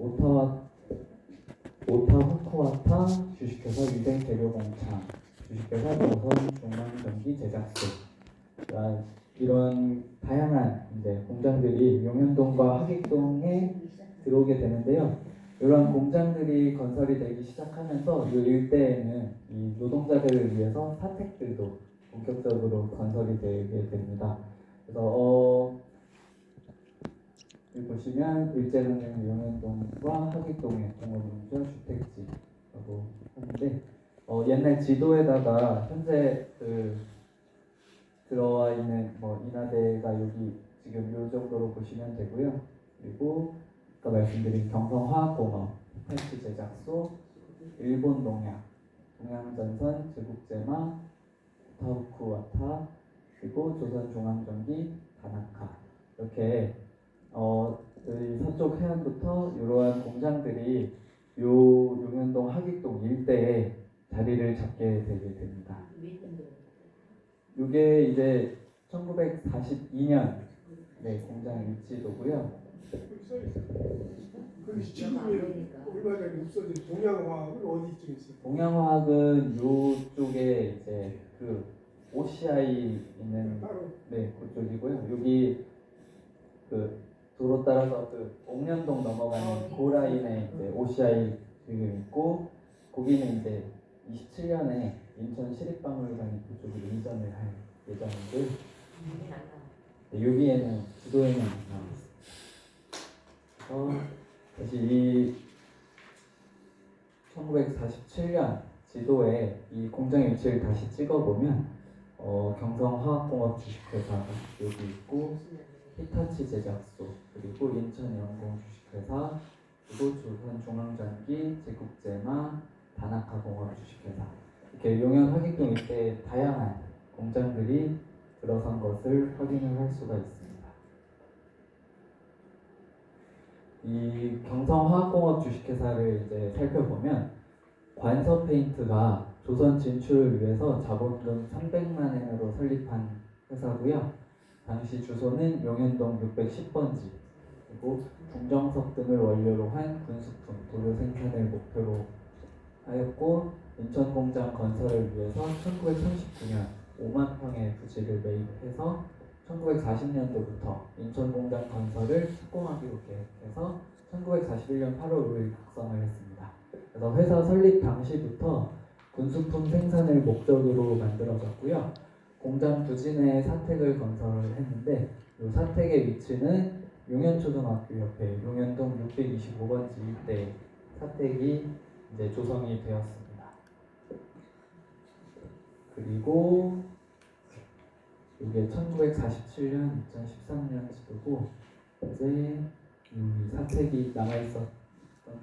오타와 오타 후쿠와타 주식회사 유생 재료공장 주식회사 조선 중앙전기 제작소 아, 이런 다양한 이제 공장들이 용현동과 하객동에 들어오게 되는데요. 이러한 공장들이 건설이 되기 시작하면서 이 일대에는 이 노동자들을 위해서 사택들도 본격적으로 건설이 되게 됩니다. 그래서 어, 보시면 일제강점 용현동과 하객동의 공업용자 주택지라고 하는데 어, 옛날 지도에다가 현재 그 들어와 있는 뭐 인하대가 여기 지금 이 정도로 보시면 되고요. 그리고 아까 말씀드린 경성화학공업, 펜치 제작소, 일본 농약, 동양전선, 제국제마, 타우쿠와타, 그리고 조선중앙전기, 다나카 이렇게 어, 이 서쪽 해안부터 이러한 공장들이 요 용현동 하객동 일대에 자리를 잡게 되게 됩니다. 이게 이제 1942년 네, 공장 위치도고요. 그 지금이 얼마 전에 없어진 동양화학은 어디쯤 있어요? 동양화학은 요쪽에 이제 그 OCI 있는 따로 네 그쪽이고요. 여기 그 도로 따라서 그 옥년동 넘어가는 고라인에 이제 OCI 지금 있고 거기는 이제 27년에 인천 시립박물관이 그쪽으로 이전을 할 예정인데 네, 여기에는 지도에는 안 나왔습니다. 그래서 다시 이 1947년 지도에 이 공장의 위치를 다시 찍어보면 어, 경성화학공업 주식회사가 여기 있고 히타치 제작소 그리고 인천연공 주식회사 그리고 조선 중앙전기 제국제마 다나카공업 주식회사 이렇게 용현 화객동 일대에 다양한 공장들이 들어선 것을 확인을 할 수가 있습니다. 이 경성화학공업 주식회사를 이제 살펴보면 관서 페인트가 조선 진출을 위해서 자본금 300만 엔으로 설립한 회사고요. 당시 주소는 용현동 610번지 그리고 중정석 등을 원료로 한 군수품 도료 생산을 목표로 하였고 인천 공장 건설을 위해서 1939년 5만 평의 부지를 매입해서 1940년도부터 인천 공장 건설을 착공하기로 계획해서 1941년 8월 5일 작성을 했습니다. 그래서 회사 설립 당시부터 군수품 생산을 목적으로 만들어졌고요. 부지 내에 사택을 건설을 했는데 이 사택의 위치는 용현초등학교 옆에 용현동 625번지 일대 사택이 이제 조성이 되었습니다. 그리고 이게 1947년, 2013년 지도고 이제 이 사택이 남아 있었던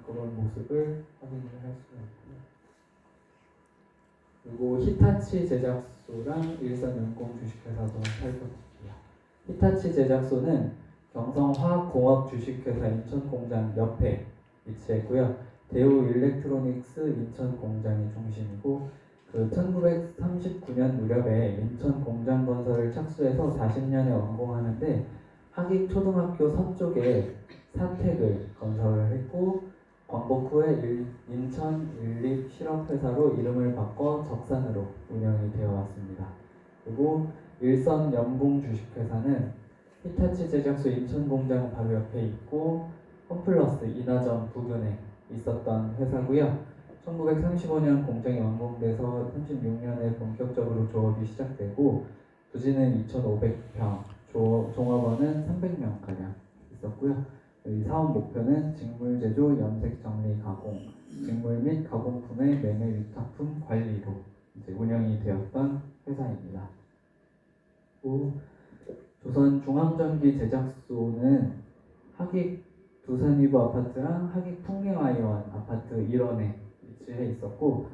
그런 모습을 확인을 할 수가 있고요. 그리고 히타치 제작소랑 일선연공 주식회사도 살펴볼게요. 히타치 제작소는 경성화학공업 주식회사 인천공장 옆에 위치했고요. 대우 일렉트로닉스 인천공장이 중심이고 그 1939년 무렵에 인천 공장 건설을 착수해서 40년에 완공하는데 하객 초등학교 서쪽에 사택을 건설을 했고 광복 후에 일- 인천 일립 실업회사로 이름을 바꿔 적산으로 운영이 되어 왔습니다. 그리고 일선 연봉 주식회사는 히타치 제작소 인천 공장 바로 옆에 있고 홈플러스 인하점 부근에 있었던 회사고요. 1935년 공장이 완공돼서 36년에 본격적으로 조업이 시작되고 부지는 2,500평, 조, 종업원은 300명 가량 있었고요. 이 사업 목표는 직물 제조, 염색 정리 가공, 직물 및 가공품의 매매 위탁품 관리로 이제 운영이 되었던 회사입니다. 또 조선 중앙전기 제작소는 하객 두산위브 아파트랑 하객 풍경아이원 아파트 1원에 위치해 있었고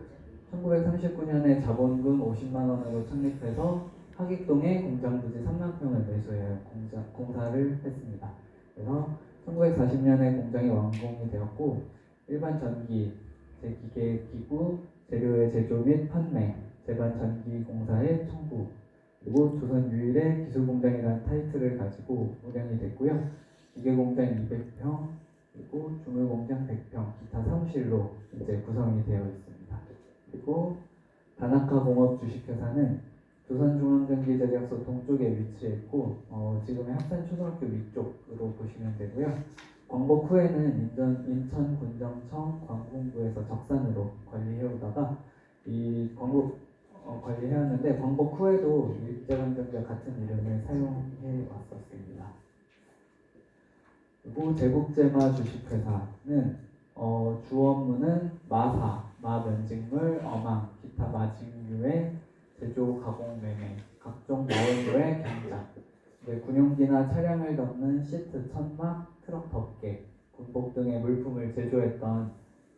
1939년에 자본금 50만 원으로 창립해서 하객동에 공장 부지 3만 평을 매수해 공자, 공사를 했습니다. 그래서 1940년에 공장이 완공이 되었고 일반 전기, 제기계 기구, 재료의 제조 및 판매, 재반 전기 공사의 청구 그리고 조선 유일의 기술 공장이라는 타이틀을 가지고 운영이 됐고요. 기계 공장 200평, 그리고 주물 공장 100평, 기타 사무실로 이제 구성이 되어 있습니다. 그리고 다나카 공업 주식회사는 조선중앙경기제작소 동쪽에 위치했고 어, 지금의 합산초등학교 위쪽으로 보시면 되고요. 광복 후에는 인천, 인천군정청 광군부에서 적산으로 관리해오다가 이 광복 어, 관리해왔는데 광복 후에도 일제강점기와 같은 이름을 사용해 왔었습니다. 그리고 제국제마 주식회사는 어, 주 업무는 마사, 마면직물, 어망, 기타 마직류의 제조, 가공, 매매, 각종 마원도의 경장, 이제 군용기나 차량을 덮는 시트, 천막, 트럭 덮개, 군복 등의 물품을 제조했던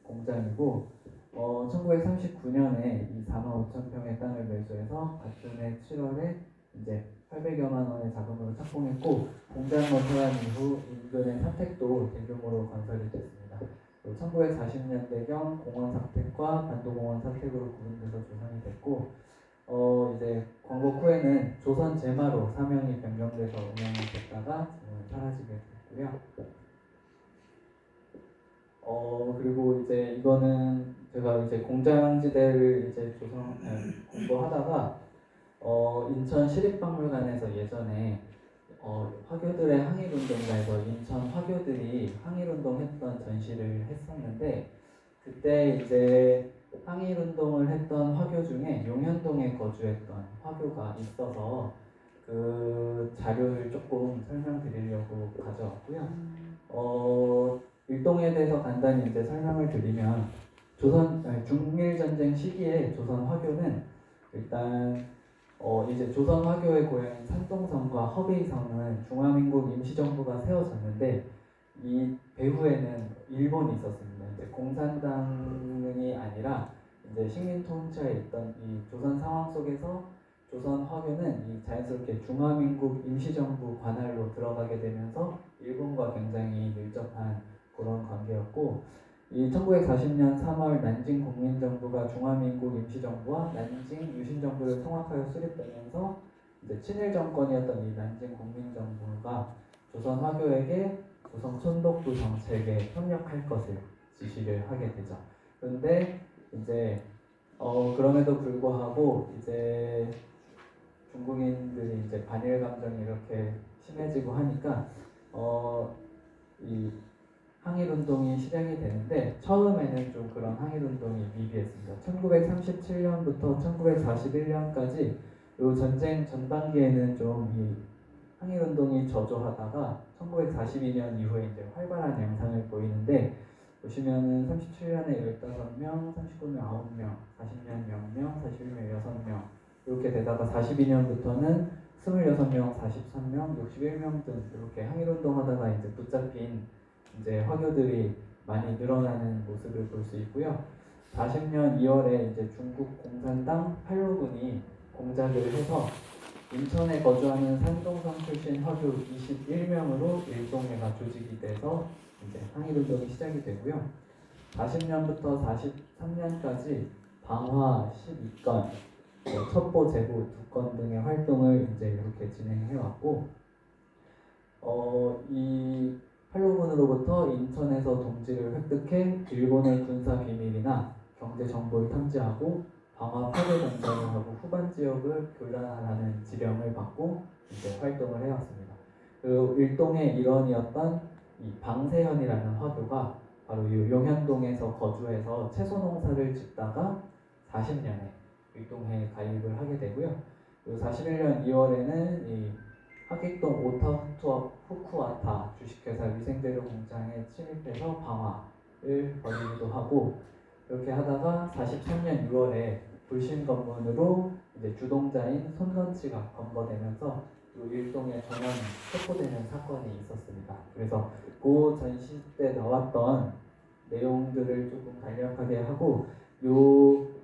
공장이고 어, 1939년에 이 4만 5천 평의 땅을 매수해서 같은 해 7월에 이제 800여만 원의 자금으로 착공했고 공장 건설한 이후 인근의 사택도 대규모로 건설이 됐습니다. 1940년대경 공원 사택과 반도공원 사택으로 구분돼서 조성이 됐고 어 이제 광복 후에는 조선 제마로 사명이 변경돼서 운영이 됐다가 사라지게 됐고요. 어 그리고 이제 이거는 제가 이제 공장지대를 이제 조성 아니, 공부하다가 어 인천 시립박물관에서 예전에 어 화교들의 항일운동가에서 인천 화교들이 항일운동했던 전시를 했었는데 그때 이제 항일 운동을 했던 화교 중에 용현동에 거주했던 화교가 있어서 그 자료를 조금 설명드리려고 가져왔고요. 어, 일동에 대해서 간단히 이제 설명을 드리면 조선 중일 전쟁 시기에 조선 화교는 일단 어, 이제 조선 화교의 고향인 산동성과 허베이성은 중화민국 임시정부가 세워졌는데 이 배후에는 일본이 있었습니다. 공산당이 아니라 이제 식민 통치에 있던 이 조선 상황 속에서 조선 화교는 이 자연스럽게 중화민국 임시정부 관할로 들어가게 되면서 일본과 굉장히 밀접한 그런 관계였고 이 1940년 3월 난징 국민정부가 중화민국 임시정부와 난징 유신정부를 통합하여 수립되면서 이제 친일 정권이었던 이 난징 국민정부가 조선 화교에게 조선 촌독부 정책에 협력할 것을 지시를 하게 되죠. 그런데 이제 어 그럼에도 불구하고 이제 중국인들이 이제 반일 감정이 이렇게 심해지고 하니까 어 이 항일 운동이 실행이 되는데 처음에는 좀 그런 항일 운동이 미비했습니다. 1937년부터 1941년까지 요 전쟁 전반기에는 좀 이 항일 운동이 저조하다가 1942년 이후에 이제 활발한 양상을 보이는데 보시면은 37년에 15명, 39명 9명, 40년 0명, 41명 6명 이렇게 되다가 42년부터는 26명, 43명, 61명 등 이렇게 항일 운동하다가 이제 붙잡힌 이제 화교들이 많이 늘어나는 모습을 볼 수 있고요. 40년 2월에 이제 중국 공산당 8호군이 공작을 해서 인천에 거주하는 산동성 출신 화교 21명으로 일동회가 조직이 돼서 이제 항일운동이 시작이 되고요. 40년부터 43년까지 방화 12건, 뭐 첩보 제보 2건 등의 활동을 이제 이렇게 진행해 왔고, 어, 이 팔로군으로부터 인천에서 동지를 획득해 일본의 군사 비밀이나 경제 정보를 탐지하고 방화 파괴 공작을 하고 후반 지역을 교란하라는 지령을 받고 이제 활동을 해왔습니다. 그리고 일동의 일원이었던 이 방세현이라는 화교가 바로 이 용현동에서 거주해서 채소 농사를 짓다가 40년에 일동회에 가입을 하게 되고요. 그리고 41년 2월에는 이 하객동 오타후투 후쿠아타 주식회사 위생재료 공장에 침입해서 방화를 벌이기도 하고 이렇게 하다가 43년 6월에 불신 검문으로 이제 주동자인 손건치가 검거되면서 이 일동의 전원이 체포되는 사건이 있었습니다. 그래서 그 전시 때 나왔던 내용들을 조금 간략하게 하고 요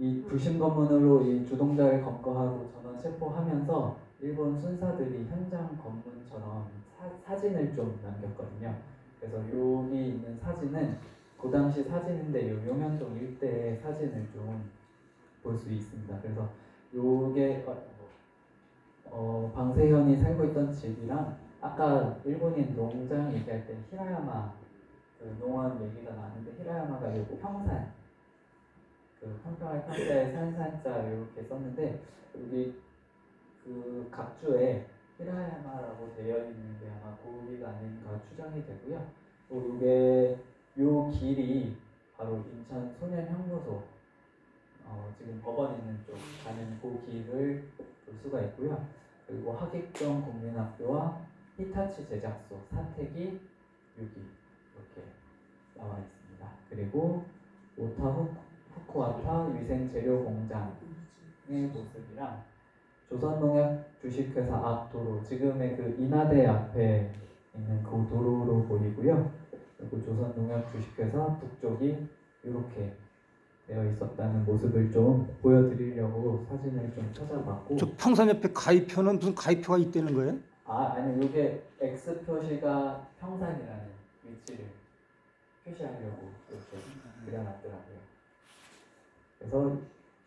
이 불신 검문으로 이 주동자를 검거하고 전원 체포하면서 일본 순사들이 현장 검문처럼 사, 사진을 좀 남겼거든요. 그래서 여기 있는 사진은 그 당시 사진인데 요 용현동 일대의 사진을 좀 볼 수 있습니다. 그래서 요게 어, 어, 방세현이 살고 있던 집이랑 아까 일본인 농장 얘기할 때 히라야마 요 평산 그 평평할 평자에 산산자 이렇게 썼는데 여기 그 각주에 히라야마라고 되어 있는 게 아마 고기가 아닌가 추정이 되고요. 또 이게 요 길이 바로 인천 소년형무소 어, 지금 법원 있는 쪽 가는 그 길을 볼 수가 있고요. 그리고 하객동 국민학교와 히타치 제작소 사택이 여기 이렇게 나와 있습니다. 그리고 오타 후, 후쿠아타 위생 재료 공장의 모습이랑 조선농약 주식회사 앞 도로 지금의 그 인하대 앞에 있는 그 도로로 보이고요. 그리고 조선농약 주식회사 북쪽이 이렇게 되어 있었다는 모습을 좀 보여드리려고 사진을 좀 찾아봤고 저 평산 옆에 가위표는 무슨 가위표가 있다는 거예요? 아 아니 이게 X 표시가 평산이라는 위치를 표시하려고 이렇게 그려놨더라고요. 그래서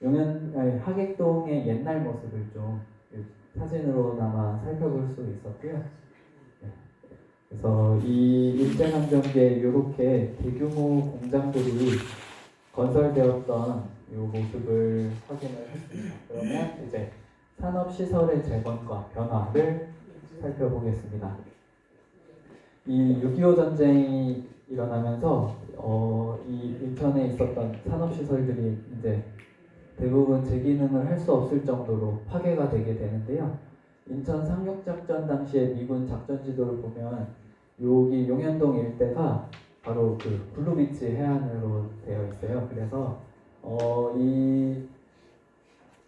용현 아니, 하객동의 옛날 모습을 좀이 사진으로나마 살펴볼 수 있었고요. 네. 그래서 이 일제강점기에 이렇게 대규모 공장들이 건설되었던 이 모습을 확인을 했습니다. 그러면 이제 산업시설의 재건과 변화를 살펴보겠습니다. 이 6.25 전쟁이 일어나면서 어, 이 인천에 있었던 산업시설들이 이제 대부분 재기능을 할 수 없을 정도로 파괴가 되게 되는데요. 인천 상륙작전 당시에 미군 작전 지도를 보면 여기 용현동 일대가 바로 그 블루비치 해안으로 되어 있어요. 그래서 어, 이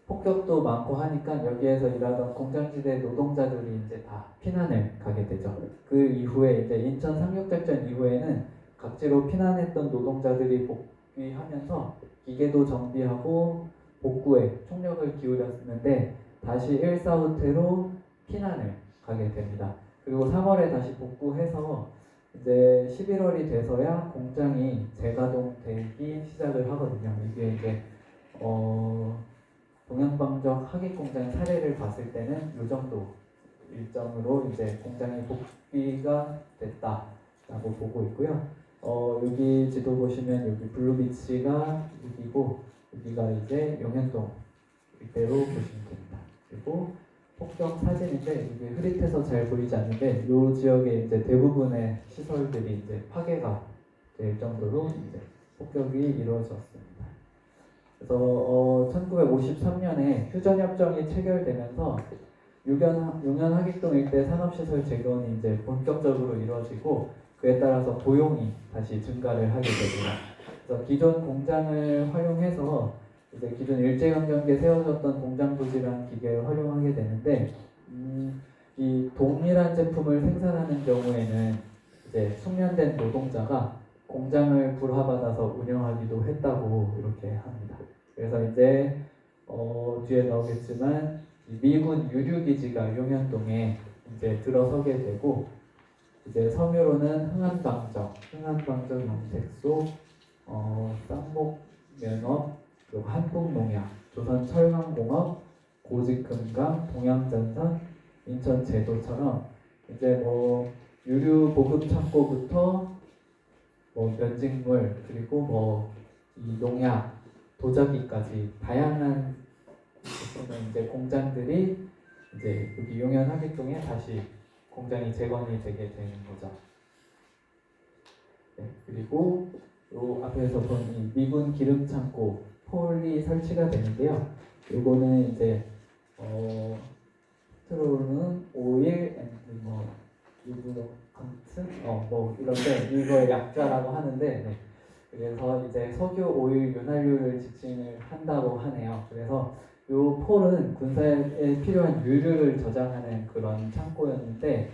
폭격도 많고 하니까 여기에서 일하던 공장지대 노동자들이 이제 다 피난을 가게 되죠. 그 이후에 이제 인천 상륙작전 이후에는 각지로 피난했던 노동자들이 복귀하면서 기계도 정비하고 복구에 총력을 기울였는데 다시 일사후퇴로 피난을 가게 됩니다. 그리고 3월에 다시 복구해서 이제 11월이 돼서야 공장이 재가동되기 시작을 하거든요. 이게 이제 어 동양방적 하객 공장 사례를 봤을 때는 이 정도 일정으로 이제 공장이 복귀가 됐다라고 보고 있고요. 어, 여기 지도 보시면 여기 블루비치가 여기고 여기가 이제 용현동 이대로 보시면 됩니다. 그리고 폭격 사진인데 이게 흐릿해서 잘 보이지 않는데 이 지역에 이제 대부분의 시설들이 이제 파괴가 될 정도로 이제 폭격이 이루어졌습니다. 그래서 어, 1953년에 휴전협정이 체결되면서 유견, 용현 하객동 일대 산업시설 재건이 이제 본격적으로 이루어지고 그에 따라서 고용이 다시 증가를 하게 됩니다. 그래서 기존 공장을 활용해서 이제 기존 일제강점기에 세워졌던 공장 부지랑 기계를 활용하게 되는데 음, 이 동일한 제품을 생산하는 경우에는 이제 숙련된 노동자가 공장을 불화받아서 운영하기도 했다고 이렇게 합니다. 그래서 이제 어, 뒤에 나오겠지만 이 미군 유류기지가 용현동에 이제 들어서게 되고 이제 섬유로는 흥한방정, 흥한방정 영택소, 어, 쌍목면업, 그리고 한국농약, 조선철강공업, 고직금강, 동양전선, 인천제도처럼 이제 뭐 유류 보급 창고부터 뭐 면직물 그리고 뭐 이 농약, 도자기까지 다양한 이제 공장들이 이제 여기 용현 하객동에 다시 공장이 재건이 되게 되는 거죠. 네, 그리고 요 앞에서 본 이 미군 기름 창고 폴이 설치가 되는데요. 요거는 이제 어 트로는 오일 앤드 뭐 유브로컨트 어뭐 이런데 이걸 약자라고 하는데 네. 그래서 이제 석유 오일 윤활유를 지칭을 한다고 하네요. 그래서 요 폴은 군사에 필요한 유류를 저장하는 그런 창고였는데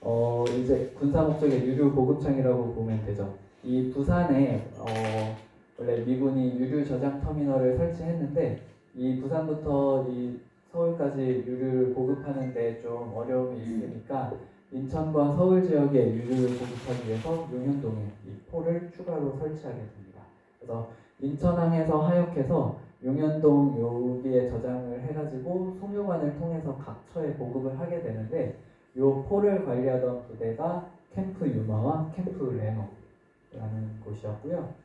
어 이제 군사 목적의 유류 보급창이라고 보면 되죠. 이 부산에 어 원래 미군이 유류 저장 터미널을 설치했는데 이 부산부터 이 서울까지 유류를 보급하는데 좀 어려움이 있으니까 인천과 서울 지역에 유류를 보급하기 위해서 용현동에 이 폴을 추가로 설치하게 됩니다. 그래서 인천항에서 하역해서 용현동 여기에 저장을 해가지고 송유관을 통해서 각 처에 보급을 하게 되는데 요 폴을 관리하던 부대가 캠프 유마와 캠프 레노라는 곳이었고요.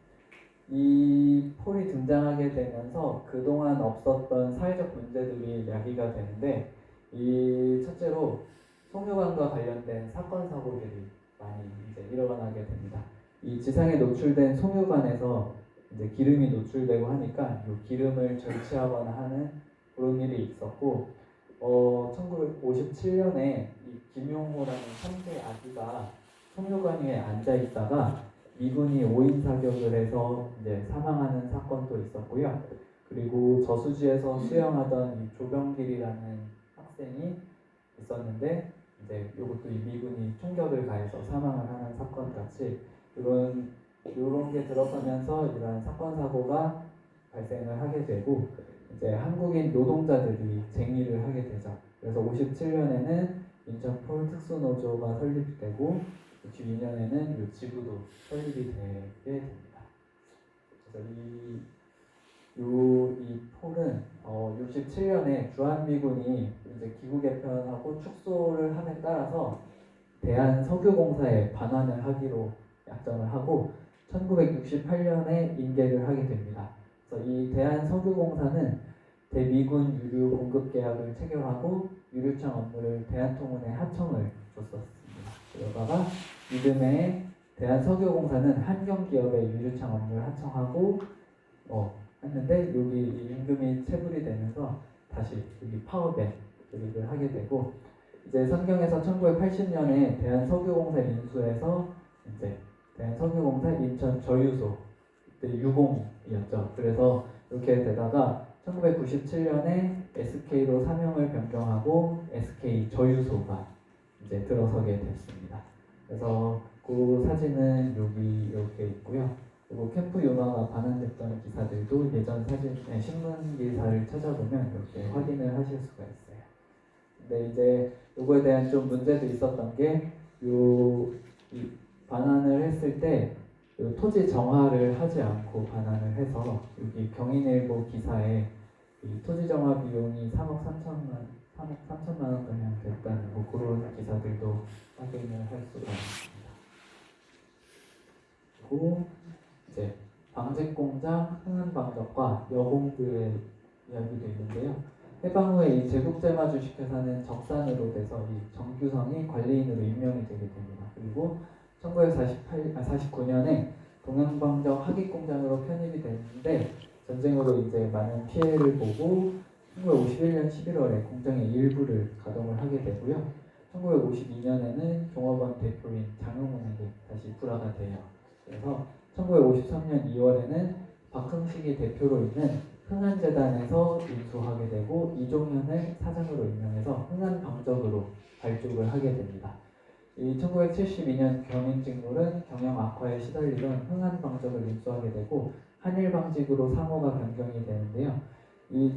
이 폴이 등장하게 되면서 그동안 없었던 사회적 문제들이 야기가 되는데 이 첫째로 송유관과 관련된 사건 사고들이 많이 이제 일어나게 됩니다. 이 지상에 노출된 송유관에서 이제 기름이 노출되고 하니까 이 기름을 절취하거나 하는 그런 일이 있었고 어 1957년에 이 김용호라는 3세 아기가 송유관 위에 앉아 있다가 미군이 오인 사격을 해서 이제 사망하는 사건도 있었고요. 그리고 저수지에서 수영하던 이 조병길이라는 학생이 있었는데 이제 이것도 이 미군이 총격을 가해서 사망을 하는 사건 같이 이런 이런 게 들어서면서 이러한 사건 사고가 발생을 하게 되고 이제 한국인 노동자들이 쟁의를 하게 되죠. 그래서 57년에는 인천 폴 특수노조가 설립되고 62년에는 이 지부도 설립이 되게 됩니다. 그래서 이, 요, 이 폴은 어, 67년에 주한미군이 이제 기구 개편하고 축소를 함에 따라서 대한석유공사에 반환을 하기로 약정을 하고 1968년에 인계를 하게 됩니다. 그래서 이 대한석유공사는 대미군 유류 공급 계약을 체결하고 유류창 업무를 대한통운에 하청을 줬었습니다. 그러다가 이듬해 대한석유공사는 한경기업의 유류창 업무를 하청하고 어, 했는데 여기 이 임금이 체불이 되면서 다시 여기 파업에 돌입을 하게 되고 이제 성경에서 1980년에 대한석유공사 인수해서 이제 대한석유공사 인천 저유소 그때 유공이었죠. 그래서 이렇게 되다가 1997년에 SK로 사명을 변경하고 SK 저유소가 이제 들어서게 됐습니다. 그래서 그 사진은 여기 이렇게 있고요. 그리고 캠프 융화가 반환됐던 기사들도 예전 사진, 네, 신문 기사를 찾아보면 이렇게 확인을 하실 수가 있어요. 근데 이제 요거에 대한 좀 문제도 있었던 게 요 이 반환을 했을 때요 토지 정화를 하지 않고 반환을 해서 여기 경인일보 기사에 이 토지 정화 비용이 3억 3천만 3억 3천만 원 가량 됐다는 뭐 그런 기사들도 확인을 할 수가 있습니다. 그리고 이제 방직공장, 흥한방적과 여공들의 이야기도 있는데요. 해방 후에 이 제국제마 주식회사는 적산으로 돼서 이 정규성이 관리인으로 임명이 되게 됩니다. 그리고 1948, 아, 49년에 동양방적 하객공장으로 편입이 됐는데 전쟁으로 이제 많은 피해를 보고 1951년 11월에 공장의 일부를 가동을 하게 되고요. 1952년에는 종업원 대표인 장용훈에게 다시 불화가 돼요. 그래서 1953년 2월에는 박흥식이 대표로 있는 흥한재단에서 인수하게 되고 이종현을 사장으로 임명해서 흥한방적으로 발족을 하게 됩니다. 이 1972년 경인직물은 경영 악화에 시달리던 흥한방적을 인수하게 되고 한일방직으로 상호가 변경이 되는데요. 이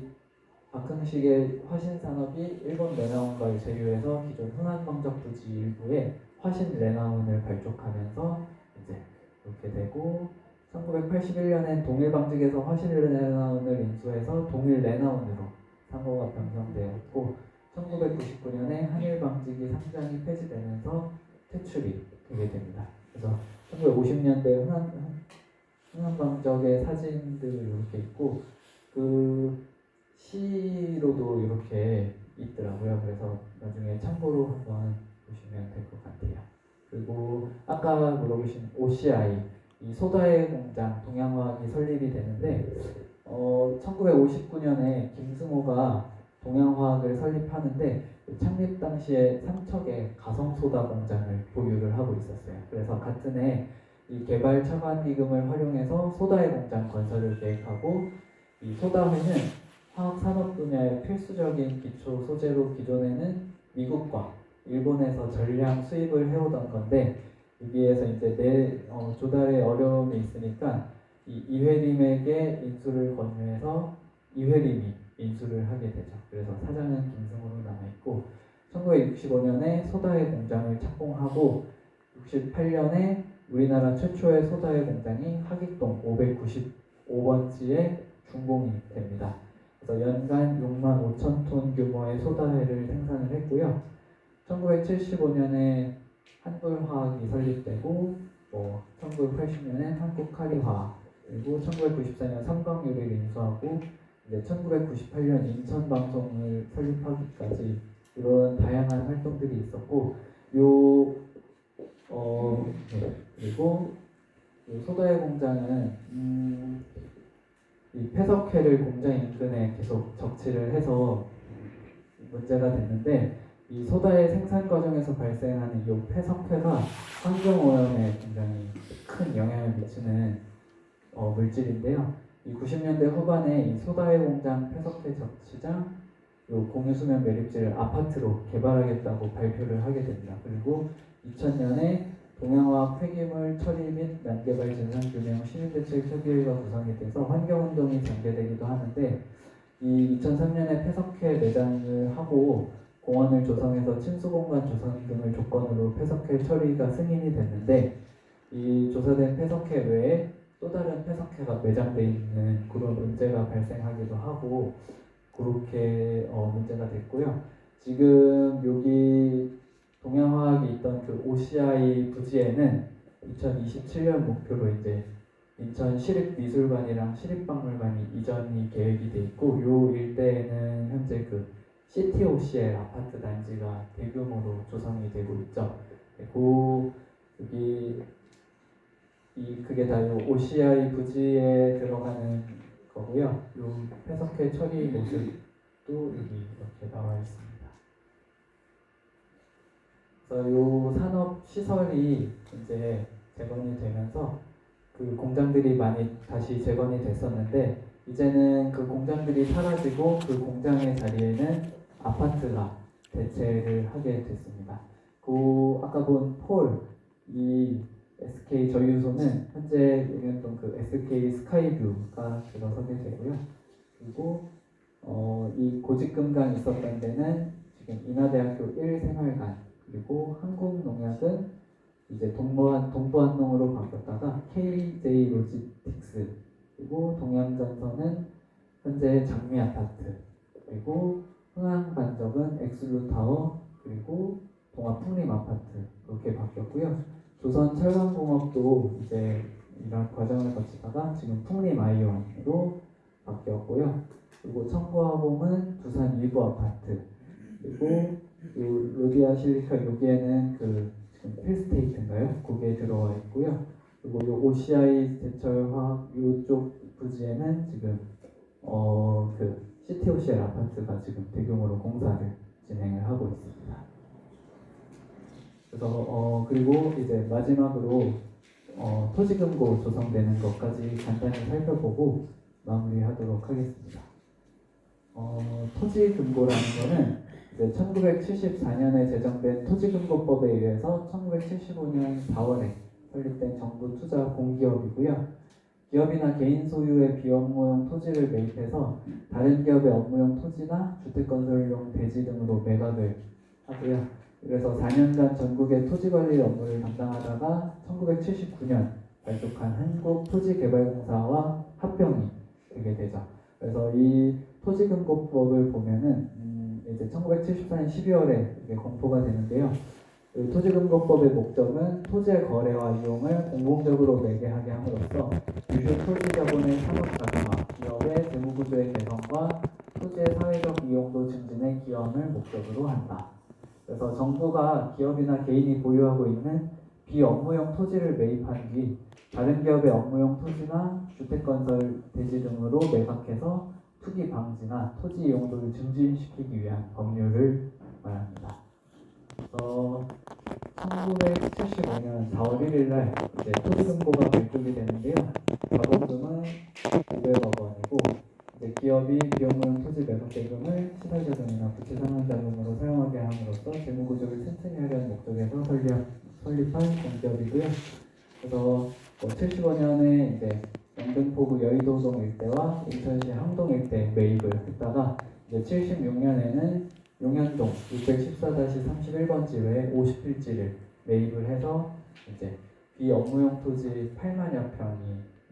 박흥식의 화신 산업이 일본 레나운과를 제휴해서 기존 흥한방적 부지 일부에 화신 레나운을 발족하면서 이제 이렇게 되고 1981년엔 동일방직에서 화신 레나운을 인수해서 동일 레나운으로 상호가 변경되었고 1999년에 한일방직이 상장이 폐지되면서 퇴출이 되게 됩니다. 그래서 1950년대 흥한, 흥한방적의 사진들 이렇게 있고 그 시로도 이렇게 있더라고요. 그래서 나중에 참고로 한번 보시면 될 것 같아요. 그리고 아까 물어보신 OCI 이 소다의 공장 동양화학이 설립이 되는데 어, 1959년에 김승호가 동양화학을 설립하는데 그 창립 당시에 삼척에 가성소다 공장을 보유를 하고 있었어요. 그래서 같은 해 이 개발 차관 기금을 활용해서 소다의 공장 건설을 계획하고 이 소다회는 화학 산업 분야의 필수적인 기초 소재로 기존에는 미국과 일본에서 전량 수입을 해오던 건데 여기에서 이제 내 어, 조달에 어려움이 있으니까 이 이회림에게 인수를 권유해서 이회림이 인수를 하게 되죠. 그래서 사장은 김승호로 남아 있고 1965년에 소다의 공장을 착공하고 68년에 우리나라 최초의 소다의 공장이 하객동 595번지에 준공이 됩니다. 그래서 연간 6만 5천 톤 규모의 소다회를 생산을 했고요. 1975년에 한불화학이 설립되고 뭐 1980년에 한국카리화 그리고 1994년 삼광유를 인수하고 이제 1998년 인천 방송을 설립하기까지 이런 다양한 활동들이 있었고 요 어, 네. 그리고 이 소다의 공장은 음, 이 폐석회를 공장 인근에 계속 적치를 해서 문제가 됐는데 이 소다의 생산 과정에서 발생하는 이 폐석회가 환경 오염에 굉장히 큰 영향을 미치는 어, 물질인데요. 이 90년대 후반에 이 소다의 공장 폐석회 적치장 요 공유수면 매립지를 아파트로 개발하겠다고 발표를 하게 됩니다. 그리고 2000년에 동양화학 폐기물 처리 및 난개발 진상 규명 시민대책 협의회가 구성이 돼서 환경운동이 전개되기도 하는데 이 2003년에 폐석회 매장을 하고 공원을 조성해서 침수공간 조성 등을 조건으로 폐석회 처리가 승인이 됐는데 이 조사된 폐석회 외에 또 다른 폐석회가 매장돼 있는 그런 문제가 발생하기도 하고 그렇게 어, 문제가 됐고요. 지금 여기 동양화학이 있던 그 OCI 부지에는 2027년 목표로 이제 인천 시립미술관이랑 시립박물관이 이전이 계획이 돼 있고 요 일대에는 현재 그 CTOCL 아파트 단지가 대규모로 조성이 되고 있죠. 그리고 여기 이 그게 다 요 OCI 부지에 들어가는 거고요. 요 폐석회 처리 모습도 여기 이렇게 나와 있습니다. 요 산업 시설이 이제 재건이 되면서 그 공장들이 많이 다시 재건이 됐었는데 이제는 그 공장들이 사라지고 그 공장의 자리에는 아파트가 대체를 하게 됐습니다. 그 아까 본 폴 이 SK 저유소는 현재 용현동 그 SK 스카이뷰가 들어서게 되고요. 그리고 어, 이 고직금강 있었던 데는 지금 인하대학교 1생활관 그리고 한국농약은 이제 동부한 동부한농으로 바뀌었다가 KJ 로지틱스 그리고 동양전선은 현재 장미 아파트 그리고 흥항반적은 엑슬루 타워 그리고 동아풍림 아파트 그렇게 바뀌었고요. 조선 철강공업도 이제 이런 과정을 거치다가 지금 풍림 아이온으로 바뀌었고요. 그리고 청구화공은 부산 일부 아파트 그리고 요 로디아 실리카 여기에는 그 필스테이트인가요? 그게 들어와 있고요. 그리고 요 OCI 제철화학 요쪽 부지에는 지금 어 그 CTOCL 아파트가 지금 대규모로 공사를 진행을 하고 있습니다. 그래서 어 그리고 이제 마지막으로 어 토지금고 조성되는 것까지 간단히 살펴보고 마무리하도록 하겠습니다. 어 토지금고라는 거는 이제 1974년에 제정된 토지금고법에 의해서 1975년 4월에 설립된 정부 투자 공기업이고요. 기업이나 개인 소유의 비업무용 토지를 매입해서 다른 기업의 업무용 토지나 주택건설용 대지 등으로 매각을 하고요. 그래서 4년간 전국의 토지 관리 업무를 담당하다가 1979년 발족한 한국토지개발공사와 합병이 되게 되죠. 그래서 이 토지금고법을 보면은 음, 이제 1974년 12월에 이게 공포가 되는데요. 그 토지금고법의 목적은 토지의 거래와 이용을 공공적으로 매개하게 함으로써 유휴 토지 자본의 가능화, 기업의 재무구조의 개선과 토지의 사회적 이용도 증진에 기여함을 목적으로 한다. 그래서 정부가 기업이나 개인이 보유하고 있는 비업무용 토지를 매입한 뒤 다른 기업의 업무용 토지나 주택건설 대지 등으로 매각해서 투기 방지나 토지 이용도를 증진시키기 위한 법률을 말합니다. 그래서 1975년 4월 1일 날 이제 토지금고가 발족이 되는데요. 자본금은 900억 원이고 이제 기업이 비용무용 토지 매각 대금을 시설자금이나 부채 상환 자금으로 사용하게 함으로써 재무 구조를 튼튼히 하려는 목적에서 설립, 설립한 공기업이고요. 그래서 뭐 75년에 이제 영등포구 여의도동 일대와 인천시 항동 일대 매입을 했다가 이제 76년에는 용현동 614-31번 지회에 50필지를 매입을 해서 이제 비업무용 토지 8만여 평이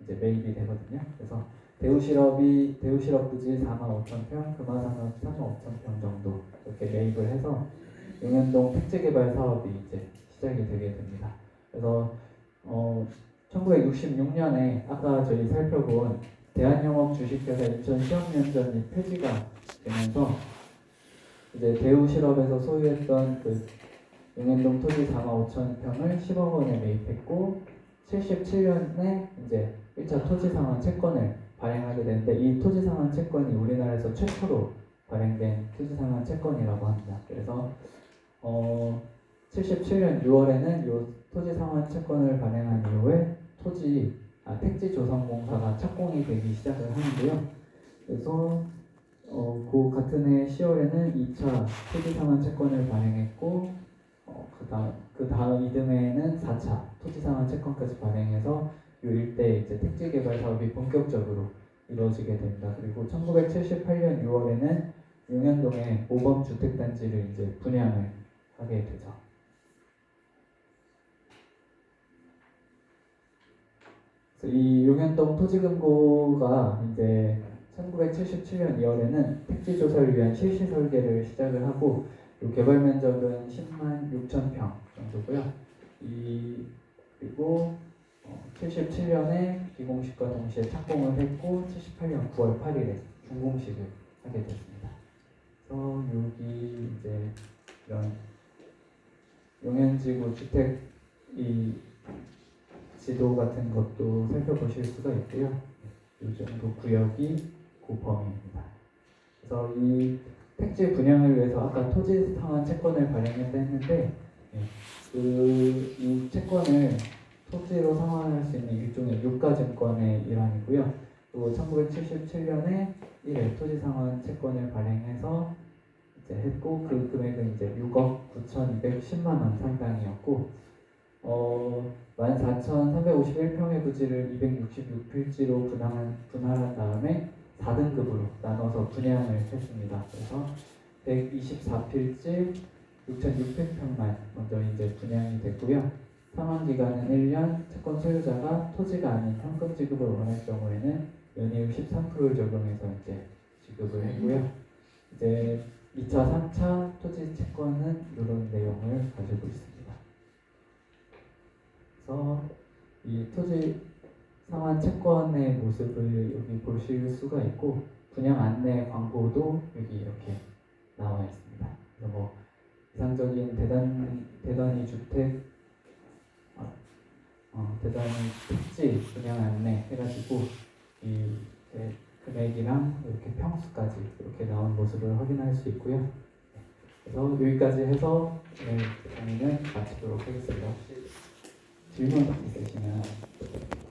이제 매입이 되거든요. 그래서 대우실업이 대우실업 부지 4만 5천 평, 금화산업 3만 5천 평 정도 이렇게 매입을 해서 용현동 택지개발 사업이 이제 시작이 되게 됩니다. 그래서 어 1966년에 아까 저희 살펴본 대한영업 주식회사 인천 시험면전이 폐지가 되면서 이제 대우 실업에서 소유했던 그 용현동 토지 4만 5천 평을 10억 원에 매입했고 77년에 이제 1차 토지 상환 채권을 발행하게 되는데 이 토지 상환 채권이 우리나라에서 최초로 발행된 토지 상환 채권이라고 합니다. 그래서 어 77년 6월에는 이 토지 상환 채권을 발행한 이후에 토지 아, 택지 조성 공사가 착공이 되기 시작을 하는데요. 그래서 어, 그 같은 해 10월에는 2차 토지 상환 채권을 발행했고 어, 그 다음 그 다음 이듬해에는 4차 토지 상환 채권까지 발행해서 이 일대 이제 택지 개발 사업이 본격적으로 이루어지게 됩니다. 그리고 1978년 6월에는 용현동의 모범 주택 단지를 이제 분양을 하게 되죠. 그래서 이 용현동 토지금고가 이제 1977년 2월에는 택지 조사를 위한 실시 설계를 시작을 하고 이 개발 면적은 10만 6천 평 정도고요. 이 그리고 77년에 비공식과 동시에 착공을 했고 78년 9월 8일에 준공식을 하게 됐습니다. 그래서 여기 이제 이런 용현지구 주택 이 지도 같은 것도 살펴보실 수가 있고요. 이 정도 구역이 그 범위입니다. 그래서 이 택지 분양을 위해서 아까 토지 상환 채권을 발행했다 했는데 그 이 채권을 토지로 상환할 수 있는 일종의 유가증권의 일환이고요. 그리고 1977년에 1회 토지 상환 채권을 발행해서 이제 했고 그 금액은 이제 6억 9,210만 원 상당이었고 어 14,351평의 부지를 266필지로 분할, 분할한 다음에 4등급으로 나눠서 분양을 했습니다. 그래서 124필지 6,600평만 먼저 이제 분양이 됐고요. 상환 기간은 1년, 채권 소유자가 토지가 아닌 현금 지급을 원할 경우에는 연이율 13%를 적용해서 이제 지급을 했고요. 이제 2차, 3차 토지 채권은 이런 내용을 가지고 있습니다. 그래서 이 토지 상환 채권의 모습을 여기 보실 수가 있고 분양 안내 광고도 여기 이렇게 나와 있습니다. 그래서 뭐 이상적인 대단 대단위 주택 어, 어, 대단위 택지 분양 안내 해가지고 이 네, 금액이랑 이렇게 평수까지 이렇게 나온 모습을 확인할 수 있고요. 그래서 여기까지 해서 오늘 강의는 마치도록 하겠습니다. 질문 있으시면